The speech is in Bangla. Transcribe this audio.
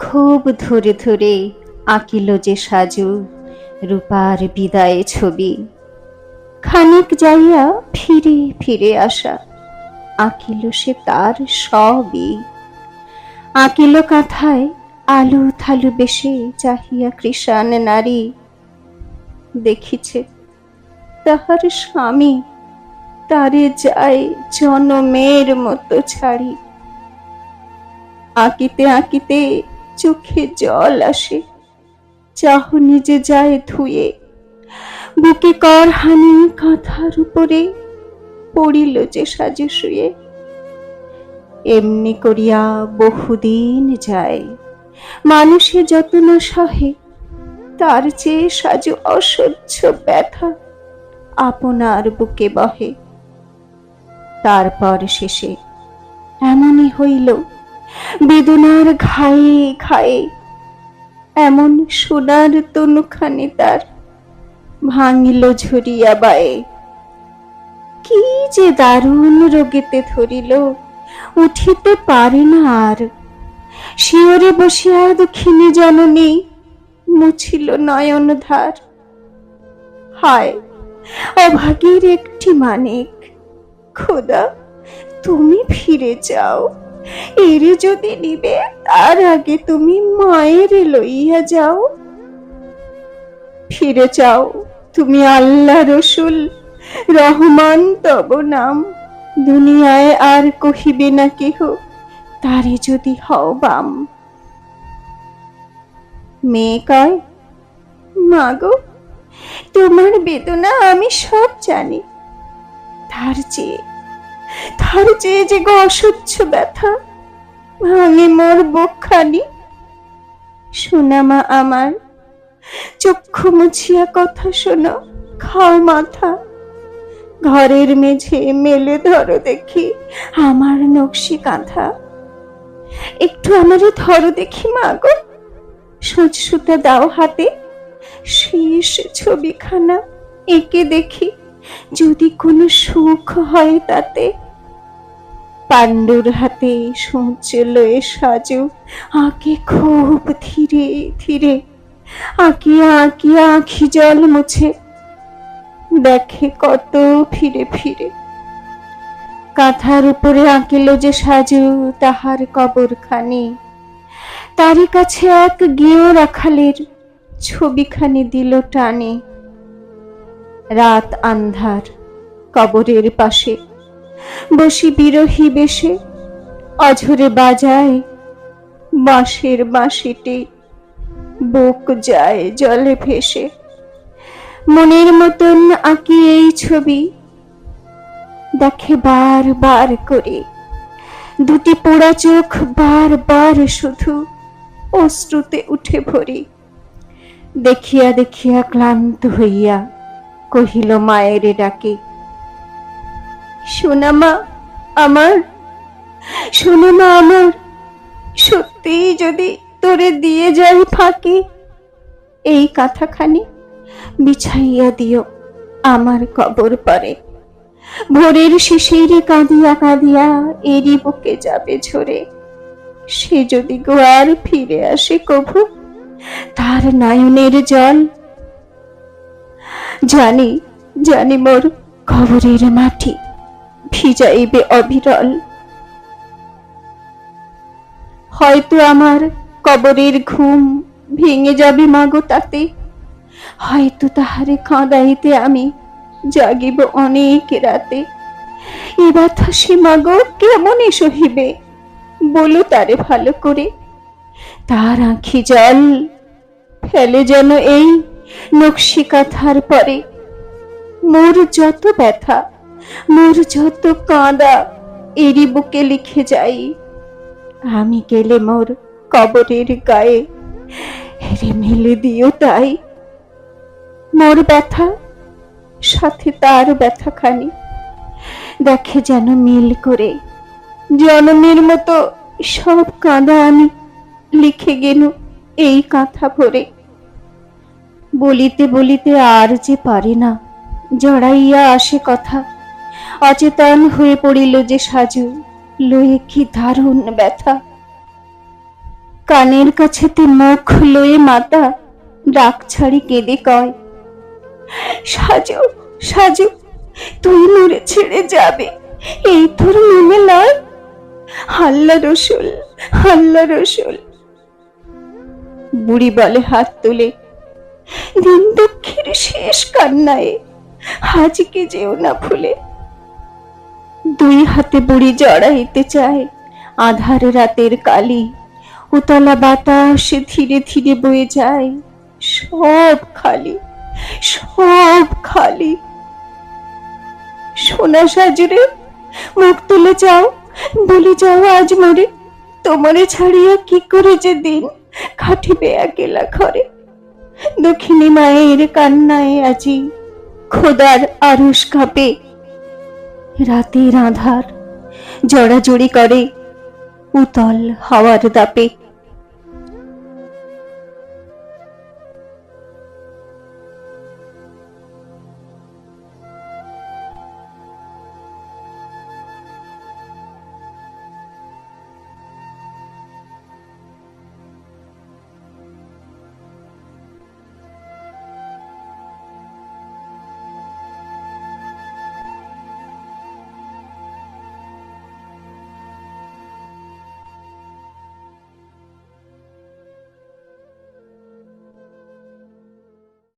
খুব ধরে ধরে আঁকিল যে সাজু রূপার বিদায় ছবি। খানিক যাইয়া ফিরে ফিরে আসা, আঁকিল সে তার সবই। আঁকিল কাঁথায় আলু থালু বেশে চাহিয়া কৃষাণ নারী দেখিছে, তাহার স্বামী তারে যায় জনমের মতো ছাড়ি। আঁকিতে আঁকিতে চোখে জল আসে। চাহনি যে যায় ধুয়ে। বুকে কর হানি কাঁথার উপরে। পড়িল যে সাজে শুয়ে। এমনি করিয়া বহুদিন যায়। মানুষে যত না সহে। তার চেয়ে সাজু অসহ্য ব্যথা। আপনার বুকে বহে। তারপর শেষে এমনই হইল বেদনার ঘায়ে ঘায়ে, এমন সোনার তনুখানি তার ভাঙিল ঝরিয়া বায়ে। কি যে দারুণ রোগেতে ধরিল, উঠিতে পারে না আর। শিওরে বসিয়া দুঃখিনী জননী মুছিল নয়ন ধার হায়, অভাগীর একটি মানিক, খোদা, তুমি ফিরে যাও। এর যদি নিবে, তার আগে তুমি মায়ের লইয়া যাও। ফিরে যাও, তুমি আল্লাহ রসুল, রহমান তব নাম। দুনিয়ায় আর কহিবে না কেহ তারে যদি হও বাম। মেয়ে কয় মাগো তোমার বেদনা আমি সব জানি। তার চেয়ে তার চেয়ে যে গো অসহ্য ব্যথা, ভাঙে মোর বকখানি। সোনামা আমার, চক্ষু মুছিয়া কথা শোনো, খাও মাথা। ঘরের মেঝে মেলে ধরো দেখি আমার নকশি কাঁথা। একটু আমারে ধরো দেখি মা গো। সুতা দাও হাতে, শেষ ছবিখানা এঁকে দেখি। যদি কোনো সুখ হয় তাতে পাণ্ডুর হাতে সূর্য লয়ে সাজু আঁকে খুব ধীরে ধীরে আঁকিয়া আঁকিয়া আঁখি জল মুছে। দেখে কত ফিরে ফিরে। কাঁথার উপরে আঁকিল যে সাজু তাহার কবরখানি। তারই কাছে এক গেঁয়ো রাখালের ছবিখানি দিল টানে। রাত আন্ধার কবরের পাশে। বসি বিরহী বেশে, অঝরে বাজায় বাঁশের বাঁশিটি, বুক যায় জলে ভেসে। মনের মতন আঁকি এই ছবি, দেখে বার বার করে। দুটি পোড়া চোখ বার বার শুধু অশ্রুতে উঠে ভরি। দেখিয়া দেখিয়া ক্লান্ত হইয়া কহিল মায়ের ডাকে সোনামা আমার সোনামা আমার সত্যি যদি তোরে দিয়ে যাই ফাঁকে, এই কাঁথাখানি বিছাইয়া দিও আমার কবর পরে। ভোরের শিশির কাঁদিয়া কাঁদিয়া এরই বুকে যাবে ঝরে। সে যদি গোয়ার ফিরে আসে কভু, তার নয়নের জল। জানি জানি মোর খবরের মাটি। ভিজাইবে অবিরল। হয়তো আমার কবরের ঘুম ভেঙে যাবে মাগো তাতে। হয়তো তাহারে কাঁদাইতে আমি জাগিব অনেক রাতে। এ ব্যথা সে মাগো কেমনে সহিবে? বলো তারে ভালো করে। তার আঁখি জল ফেলে যেন এই নকশি কাঁথার পরে। মোর যত ব্যথা মোর যত কাঁদা এরই বুকে লিখে যাই। আমি গেলে মোর কবরের গায়ে হেরে মেলে দিও তাই। মোর ব্যথা, সাথে তার ব্যথাখানি। দেখে যেন মিল করে জনমের মতো সব কাঁদা আমি লিখে গেল এই কাঁথা ভরে। বলিতে বলিতে আর যে পারে না, জড়াইয়া আসে কথা। অচেতন হয়ে পড়িল যে সাজু। লয়ে কি দারুণ ব্যথা। কানের কাছেতে মুখ লয়ে মাতা, ডাক ছাড়ি কেঁদে কয়, সাজু সাজু, তুই নড়ে ছেড়ে যাবে। এই তোর মনে লয়? হাল্লা রসুল হাল্লা রসুল। বুড়ি বলে হাত তুলে, দিন দুঃখের শেষ কান্নায় হাজিকে যেও না ভুলে। দুই হাতে বুড়ি জড়াইতে চায়, আধার রাতের কালি, উতলা বাতাস ধীরে ধীরে বয়ে যায়, সব খালি সব খালি। সোনা সাজুরে মুখ তুলে যাও, বলে যাও আজ মরে, তোমারে ছাড়িয়া কি করে যে দিন খাটিবে একেলা ঘরে। দক্ষিণী মায়ের কান্নায় আজি খোদার আরস কাঁপে রাতের আধার। জড়াজড়ি করে উতল হাওয়ার দাপে।